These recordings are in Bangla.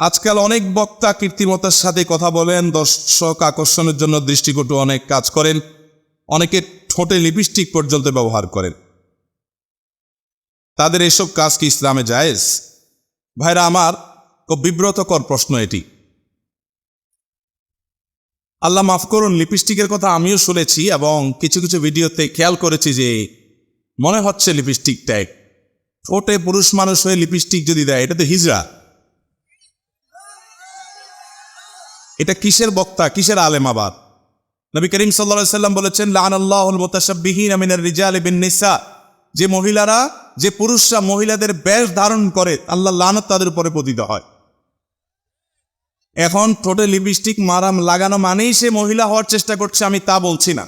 আজকাল অনেক বক্তা কীর্তিমতার সাথে কথা বলেন, দর্শক আকর্ষণের জন্য দৃষ্টিকটু অনেক কাজ করেন, অনেকে ঠোঁটে লিপস্টিক পর্যন্ত ব্যবহার করেন। তাদের এসব কাজ কি ইসলামে জায়েজ? ভাইরা আমার বিব্রতকর প্রশ্ন এটি। আল্লাহ মাফ করুন, লিপস্টিকের কথা আমিও শুনেছি এবং কিছু কিছু ভিডিওতে খেয়াল করেছি যে মনে হচ্ছে লিপস্টিক ট্যাগ ঠোঁটে পুরুষ মানুষ হয়ে লিপস্টিক যদি দেয়, এটা তো হিজড়া। এটা কিসের বক্তা? কিসের আলেম আবার? নবী করিম সাল্লা সাল্লাম বলেছেন লান মোতাসাবিহীন বিন নিসা যে মহিলারা, যে পুরুষরা মহিলাদের বেশ ধারণ করে, আল্লাহ লানত তাদের উপরে পতিত হয়। এখন ঠোঁটে লিপস্টিক, মারাম লাগানো মানেই সে মহিলা হওয়ার চেষ্টা করছে, আমি তা বলছি না।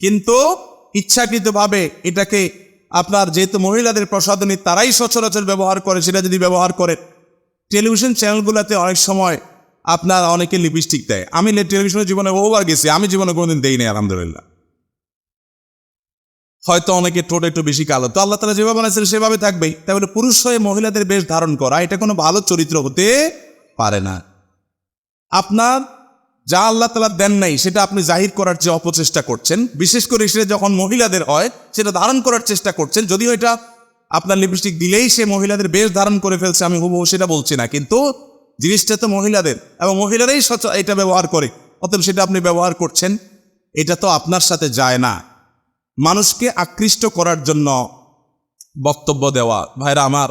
কিন্তু ইচ্ছাকৃতভাবে এটাকে আপনার যেহেতু মহিলাদের প্রসাধনী তারাই সচরাচর ব্যবহার করে, সেটা যদি ব্যবহার করে টেলিভিশন চ্যানেলগুলোতে অনেক সময় আপনার অনেকে লিপস্টিক দেয়। আমি টেলিভিশনের জীবনে বহুবার গেছি, আমি জীবনে কোনোদিন দেই নাই, আলহামদুলিল্লাহ। হয়তো অনেকে ঠোঁট একটু বেশি কালো। তো আল্লাহ তালা যেভাবে বানাইছেন, সেভাবে থাকবেই। তাহলে পুরুষ হয়ে মহিলাদের বেশ ধারণ করা, এটা কোনো ভালো চরিত্র হতে পারে না। আপনার যা আল্লাহ তালা দেন নাই, সেটা আপনি জাহির করার যে অপচেষ্টা করছেন। বিশেষ করে সেটা যখন মহিলাদের হয়, সেটা ধারণ করার চেষ্টা করছেন। যদিও এটা আপনার লিপস্টিক দিলেই সে মহিলাদের বেশ ধারণ করে ফেলছে, আমি হুবহু সেটা বলছি না। কিন্তু জিনিসটা তো মহিলাদের। এবং মহিলারাই এটা ব্যবহার করে। অতএব সেটা আপনি ব্যবহার করছেন, এটা তো আপনার সাথে যায় না। মানুষকে আকৃষ্ট করার জন্য বক্তব্য দেওয়া, ভাইরা আমার,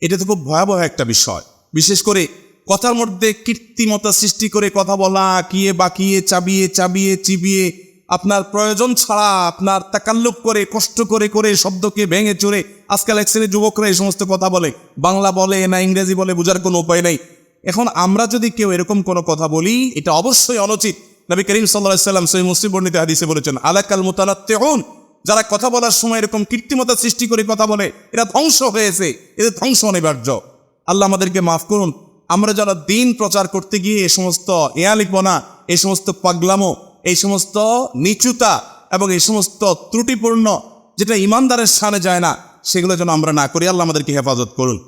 এটা তো খুব ভয়াবহ একটা বিষয়। বিশেষ করে কথার মধ্যে কৃত্রিমতা সৃষ্টি করে কথা বলা, কিয়ে বাকিয়ে, চাবিয়ে চাবিয়ে, চিবিয়ে, আপনার প্রয়োজন ছাড়া, আপনার তাকাল্লুপ করে, কষ্ট করে করে শব্দকে ভেঙে চড়ে আজকাল এক শ্রেণির যুবকরা এই সমস্ত কথা বলে। বাংলা বলে না, ইংরেজি বলে, বোঝার কোনো উপায় নেই। এখন আমরা যদি কেউ এরকম কোনো কথা বলি, এটা অবশ্যই অনুচিত। নবী করিম সাল্লাম সই মুসলিম বর্ণিত হাদিসে বলেছেন, আলাকাল মোতালাত্তে হন যারা কথা বলার সময় এরকম কৃত্রিমতা সৃষ্টি করে কথা বলে, এরা ধ্বংস হয়েছে। এদের ধ্বংস অনিবার্য। আল্লাহ আমাদেরকে মাফ করুন। আমরা যারা দিন প্রচার করতে গিয়ে এই সমস্ত এয়ালিপনা এই সমস্ত পাগলামো, এই সমস্ত নিচুতা এবং এই সমস্ত ত্রুটিপূর্ণ, যেটা ইমানদারের সামনে যায় না সেগুলো যেন আমরা না করি, আল্লাহ আমাদেরকে হেফাজত করুন।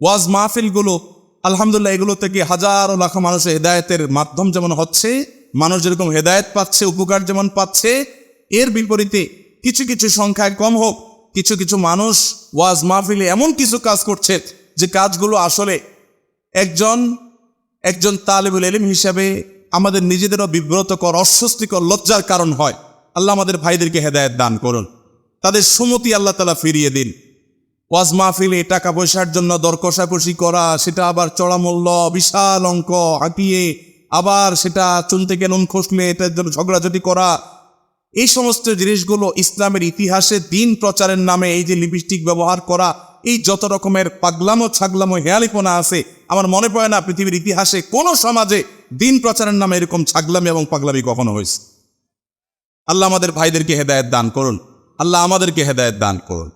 ওয়াজ মাহফিলগুলো, আলহামদুলিল্লাহ, এগুলো থেকে হাজারো লাখ মানুষের হেদায়েতের মাধ্যম যেমন হচ্ছে, মানুষ যেরকম হেদায়েত পাচ্ছে, উপকার যেমন পাচ্ছে, এর বিপরীতে কিছু কিছু সংখ্যায় কম হোক, কিছু কিছু মানুষ ওয়াজ মাহফিলে এমন কিছু কাজ করছে যে কাজগুলো আসলে একজন একজন তালেবুল এলিম হিসাবে আমাদের নিজেদেরও বিব্রতকর, অস্বস্তিকর, লজ্জার কারণ হয়। আল্লাহ আমাদের ভাইদেরকে হেদায়েত দান করুন। তাদের সুমতি আল্লাহ তালা ফিরিয়ে দিন। ওয়াজ মাহফিলে টাকা পয়সার জন্য দর কষাকষি করা, সেটা আবার চড়া মূল্য বিশাল অঙ্ক হাঁকিয়ে আবার সেটা চুন থেকে নুন খসলে এটার জন্য ঝগড়াঝাটি করা। এই সমস্ত জিনিসগুলো ইসলামের ইতিহাসে দিন প্রচারের নামে এই যে লিপস্টিক ব্যবহার করা, এই যত রকমের পাগলামো ছাগলামো হেয়ালিপনা আছে, আমার মনে পড়ে না পৃথিবীর ইতিহাসে কোনো সমাজে দিন প্রচারের নামে এরকম ছাগলামি এবং পাগলামি কখনো হয়েছে। আল্লাহ আমাদের ভাইদেরকে হেদায়েত দান করুন। আল্লাহ আমাদেরকে হেদায়ত দান করুন।